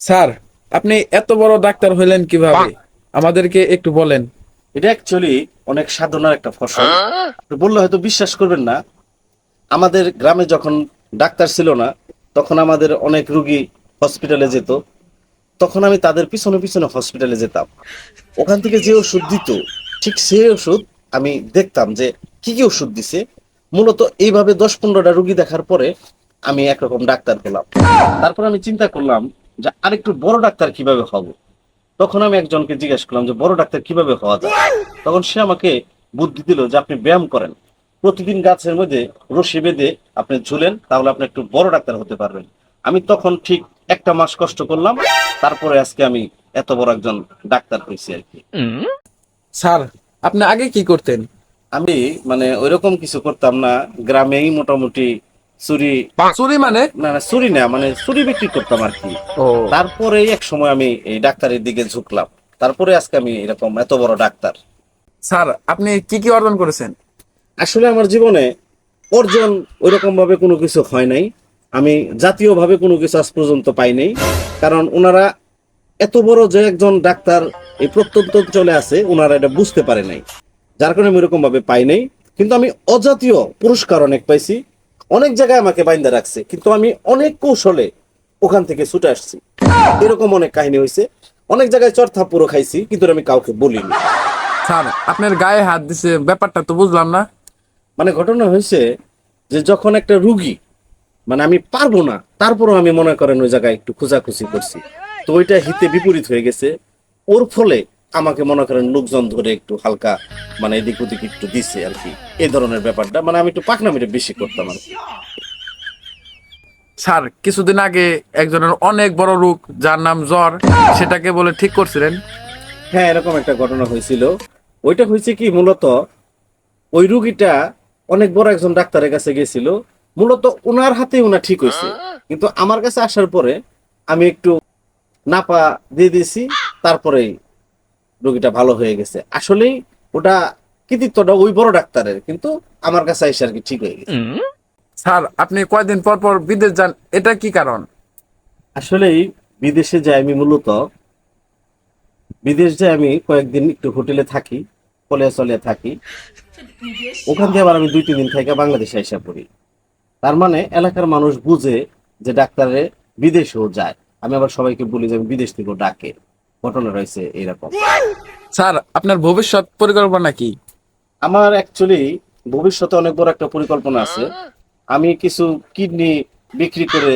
Sir আপনি এত বড় ডাক্তার হইলেন কীভাবে? আমাদেরকে একটু বলেন। এটা অ্যাকচুয়ালি অনেক সাধনার একটা ফসল। বললে হয়তো বিশ্বাস করবেন না। আমাদের গ্রামে যখন ডাক্তার ছিল না তখন আমাদের অনেক রুগী হসপিটালে যেত। তখন আমি তাদের পিছনে পিছনে হসপিটালে যেতাম। ওখান থেকে যে ওষুধ দিত ঠিক সেই ওষুধ আমি দেখতাম যে কি কি ওষুধ দিছে। মূলত এইভাবে দশ পনেরোটা রুগী দেখার পরে আমি একরকম ডাক্তার হলাম। তারপর আমি চিন্তা করলাম যে আরেকটু বড় ডাক্তার কীভাবে হব? তখন আমি একজনকে জিজ্ঞেস করলাম যে বড় ডাক্তার কীভাবে হওয়া যায়? তখন সে আমাকে বুদ্ধি দিল যে আপনি ব্যায়াম করেন। প্রতিদিন গাছের মধ্যে রশি বেঁধে আপনি ঝুলেন তাহলে আপনি একটু বড় ডাক্তার হতে পারবেন। আমি তখন ঠিক একটা মাস কষ্ট করলাম তারপরে আজকে আমি এত বড় একজন ডাক্তার হয়েছি আর কি। স্যার আপনি আগে কি করতেন? আমি মানে ওইরকম কিছু করতাম না গ্রামেই মোটামুটি চুরি চুরি মানে? না না চুরি না মানে চুরি বিক্রি করতাম আর কি। তারপরে এক সময় আমি এই ডাক্তারের দিকে ঝুঁকলাম। তারপরে আজকে আমি এরকম এত বড় ডাক্তার। স্যার আপনি কি কি অর্জন করেছেন? আসলে আমার জীবনে অর্জন ওইরকম ভাবে কোনো কিছু হয় নাই। আমি জাতীয়ভাবে কোনো কিছু আজ পর্যন্ত পাই নাই। কারণ ওনারা এত বড় যে একজন ডাক্তার এই প্রত্যন্ত অঞ্চলে আছে ওনারা এটা বুঝতে পারে নাই। যার কারণে আমি ওইরকম ভাবে পাই নাই। কিন্তু আমি অজাতীয় পুরস্কার অনেক পাইছি। অনেক জায়গায় আমাকে বাইন্দা রাখছে কিন্তু আমি অনেক কৌশলে ওখান থেকে ছুটে আসছি। এরকম অনেক কাহিনী হয়েছে অনেক জায়গায় চর্থা পুরো খাইছি কিন্তু আমি কাউকে বলিনি। স্যার আপনার গায়ে হাত দিছে ব্যাপারটা তো বুঝলাম না। মানে ঘটনা হয়েছে যে যখন একটা রুগী মানে আমি পারব না তারপরও আমি মনে করেন ওই জায়গায় একটু খোঁজাখুঁজি করছি। তো ওইটা হিতে বিপরীত হয়ে গেছে। ওর ফলে আমাকে মনে করেন লোকজন ধরে একটু হালকা মানে এদিক ওদিক একটু দিছে আর কি। এই ধরনের ব্যাপারটা মানে আমি একটু পাকনামিটা বেশি করতাম আর স্যার কিছুদিন আগে একজনের অনেক বড় রোগ যার নাম জ্বর সেটাকে বলে ঠিক করছিলেন? হ্যাঁ এরকম একটা ঘটনা হয়েছিল। ওইটা হয়েছে কি মূলত ওই রুগীটা অনেক বড় একজন ডাক্তারের কাছে গেছিল। মূলত ওনার হাতে ওনা ঠিক হয়েছে। কিন্তু আমার কাছে আসার পরে আমি একটু নাপা দিয়ে দিয়েছি তারপরেই রোগীটা ভালো হয়ে গেছে। আসলেই ওটা কৃতিত্বটা ওই বড় ডাক্তারের কিন্তু আমার কাছে এসে আর কি ঠিক হয়ে গেছে। স্যার আপনি কয়দিন পর পর বিদেশ যান এটা কি কারণ? আসলেই বিদেশে যাই আমি মূলত বিদেশ যাই আমি কয়েকদিন একটু হোটেলে থাকি কলে চলে থাকি। ওখান থেকে আবার আমি দুই তিন দিন থেকে বাংলাদেশে এসে পড়ি। তার মানে এলাকার মানুষ বুঝে যে ডাক্তারে বিদেশেও যায়। আমি আবার সবাইকে বলি যে আমি বিদেশ থেকেও ডাকে। ঘটনা রয়েছে এরকম। স্যার আপনার ভবিষ্যৎ পরিকল্পনা কি? আমার অ্যাকচুয়ালি ভবিষ্যতে অনেক বড় একটা পরিকল্পনা আছে। আমি কিছু কিডনি বিক্রি করে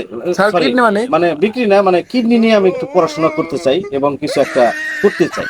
মানে? মানে বিক্রি না মানে কিডনি নিয়ে আমি একটু পড়াশোনা করতে চাই এবং কিছু একটা করতে চাই।